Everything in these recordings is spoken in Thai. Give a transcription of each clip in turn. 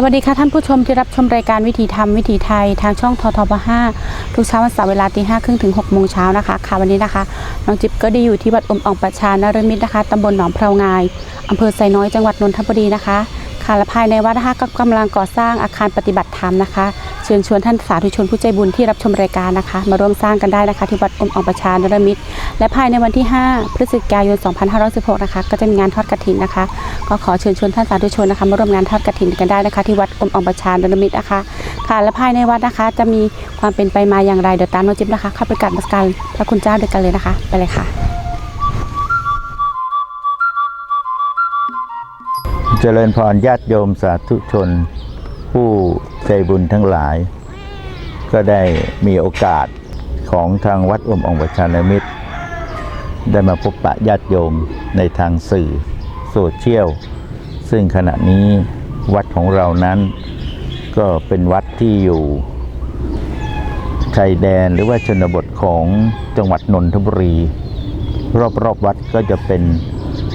สวัสดีค่ะท่านผู้ชมที่รับชมรายการวิถีธรรมวิถีไทยทางช่องททบ5ทุกเช้าวันเสาร์เวลาตีห้าครึ่งถึง6โมงเช้านะคะค่ะวันนี้นะคะน้องจิ๊บก็ได้อยู่ที่วัดอมอ่องประชานรมิตรนะคะตำบลหนองเพลางายอำเภอไซน้อยจังหวัดนนทบุรีนะคะ ค่ะและภายในวัดนะคะก็กำลังก่อสร้างอาคารปฏิบัติธรรมนะคะ เชิญชวนท่านสาธุชนผู้ใจบุญที่รับชมรายการนะคะ มาร่วมสร้างกันได้นะคะ ที่วัดอมอ่องประชานรมิตร และภายในวันที่ 5 พฤศจิกายน 2516 นะคะ ก็จะมีงานทอดกฐินนะคะ ก็ขอเชิญชวนท่านสาธุชนนะคะมาร่วมงานทอดกฐินกันได้นะคะ ที่วัดอมอองประชานดนมิตรนะคะค่ะและภายในวัดนะคะ จะมีความเป็นไปมาอย่างไรเดี๋ยวตามน้องจิ๊บนะคะเข้าไปกราบนมัสการพระคุณเจ้าด้วยกันเลยนะคะ ไปเลยค่ะ เจริญพรญาติโยมสาธุชน ผู้ใจบุญทั้งหลาย ก็ได้มีโอกาสของทางวัดอมองค์ประชานมิตร ได้มาพบปะญาติโยมในทางสื่อโซเชียล ซึ่งขณะนี้วัดของเรานั้น ก็เป็นวัดที่อยู่ชายแดนหรือว่าชนบทของจังหวัดนนทบุรี รอบๆวัดก็จะเป็น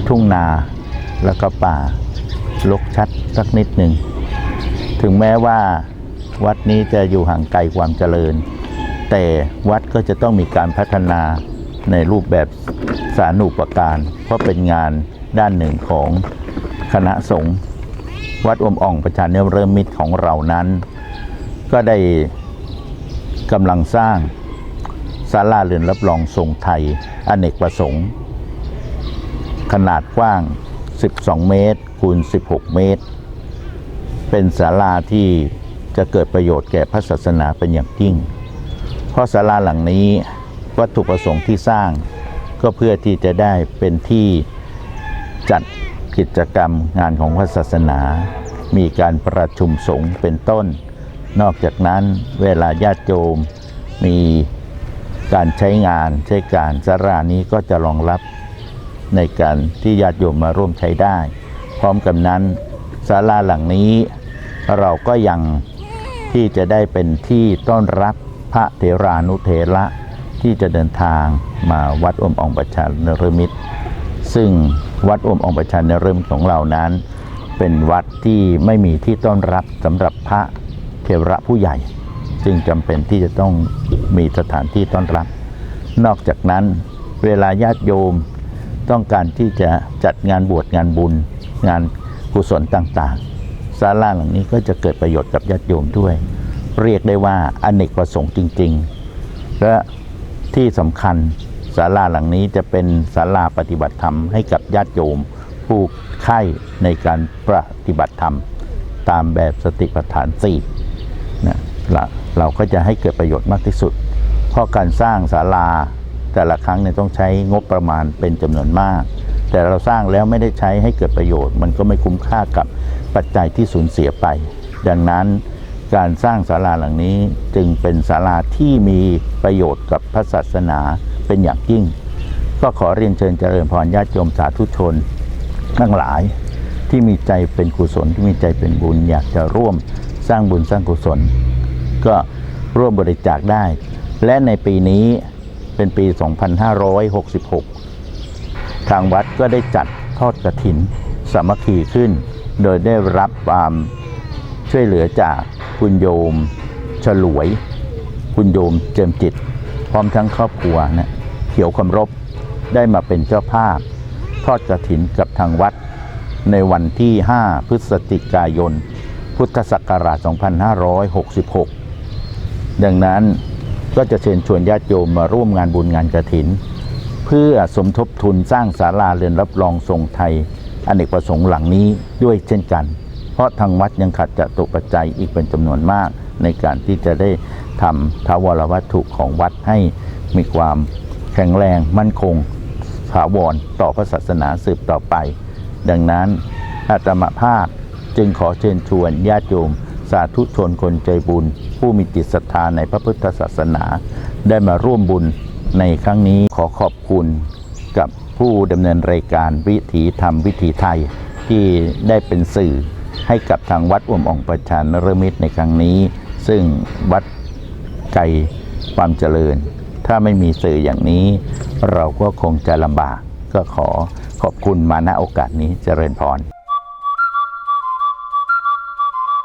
ทุ่งนาแล้วก็ป่า ลกชัดสักนิดหนึ่ง ถึงแม้ว่าวัดนี้จะอยู่ห่างไกลความเจริญ แต่วัดก็จะต้องมีการพัฒนาในรูปแบบสานุปการ เพราะเป็นงานด้านหนึ่งของคณะสงฆ์วัดอมอ่องประชาเนเริ่มมิตรของเรานั้น ก็ได้กำลังสร้างศาลาเรือนรับรองทรงไทย อเนกประสงค์ ขนาดกว้าง 12 เมตร คูณ 16 เมตร เป็นศาลาที่จะเกิดประโยชน์แก่พระศาสนาเป็นอย่างยิ่ง เพราะศาลาหลังนี้วัตถุประสงค์ที่สร้าง ก็เพื่อที่จะได้เป็นที่จัดกิจกรรมงานของพระศาสนา มีการประชุมสงฆ์เป็นต้น นอกจากนั้นเวลาญาติโยมมีการใช้งานใช้การศาลานี้ก็จะรองรับ ในการที่ญาติโยมมาร่วมใช้ได้ พร้อมกับนั้นศาลาหลังนี้ เราก็ยังที่จะได้เป็นที่ต้อนรับพระเถรานุเถระที่จะเดินทางมาวัดอมองประชานรมิตร ซึ่งวัดอมองประชานรมิตรของเรานั้น เป็นวัดที่ไม่มีที่ต้อนรับสำหรับพระเถระผู้ใหญ่ จึงจำเป็นที่จะต้องมีสถานที่ต้อนรับ นอกจากนั้นเวลาญาติโยม ต้องการที่จะจัดงานบวชงานบุญ งานกุศลต่างๆศาลาหลังนี้ก็จะเกิดประโยชน์กับญาติโยมด้วย เรียกได้ว่าอเนกประสงค์จริง ๆ และที่สำคัญศาลาหลังนี้จะเป็นศาลาปฏิบัติธรรมให้กับญาติโยม ผู้ใข้ในการปฏิบัติธรรม ตามแบบสติปัฏฐานสี่นะเราก็จะให้เกิดประโยชน์มากที่สุด เพราะการสร้างศาลา แต่ละครั้งเนี่ยต้องใช้งบประมาณเป็นจำนวนมาก แต่เราสร้างแล้วไม่ได้ใช้ให้เกิดประโยชน์ มันก็ไม่คุ้มค่ากับปัจจัยที่สูญเสียไป ดังนั้นการสร้างศาลาหลังนี้จึงเป็นศาลาที่มีประโยชน์กับพระศาสนาเป็นอย่างยิ่ง ก็ขอเรียนเชิญเจริญพรญาติโยมสาธุชนทั้งหลายที่มีใจเป็นกุศลที่มีใจเป็นบุญ อยากจะร่วมสร้างบุญสร้างกุศล ก็ร่วมบริจาคได้ และในปีนี้ เป็นปี 2566 ทางวัดก็ได้จัดทอดกระถินสามัคคีขึ้น โดยได้รับความช่วยเหลือจากคุณโยมฉลวย คุณโยมเจิมจิต พร้อมทั้งครอบครัวนะเขียวคำรบได้มาเป็นเจ้าภาพ ทอดกระถินกับทางวัด ในวันที่ 5 พฤศจิกายน พุทธศักราช 2566 ดังนั้น ก็จะเชิญชวนญาติโยมมาร่วมงานบุญงานกระถิน เพื่อสมทบทุนสร้างศาลาเรือนรับรองทรงไทยอเนกประสงค์หลังนี้ด้วยเช่นกัน เพราะทางวัดยังขาดจตุปัจจัยอีกเป็นจำนวนมาก ในการที่จะได้ทำทาวรวัตถุของวัดให้มีความแข็งแรงมั่นคงถาวรต่อพระศาสนาสืบต่อไป ดังนั้นอาตมาภาพจึงขอเชิญชวนญาติโยมาธุชนคนใจบุญ ผู้มีจิตศรัทธาในพระพุทธศาสนา ได้มาร่วมบุญในครั้งนี้ขอขอบคุณกับผู้ดำเนินรายการวิถีธรรมวิถีไทย ที่ได้เป็นสื่อให้กับทางวัดอวมอ่องประชานรมิตรในครั้งนี้ ซึ่งวัดไกลความเจริญ ถ้าไม่มีสื่ออย่างนี้ เราก็คงจะลำบากก็ขอขอบคุณมาณโอกาสนี้เจริญพร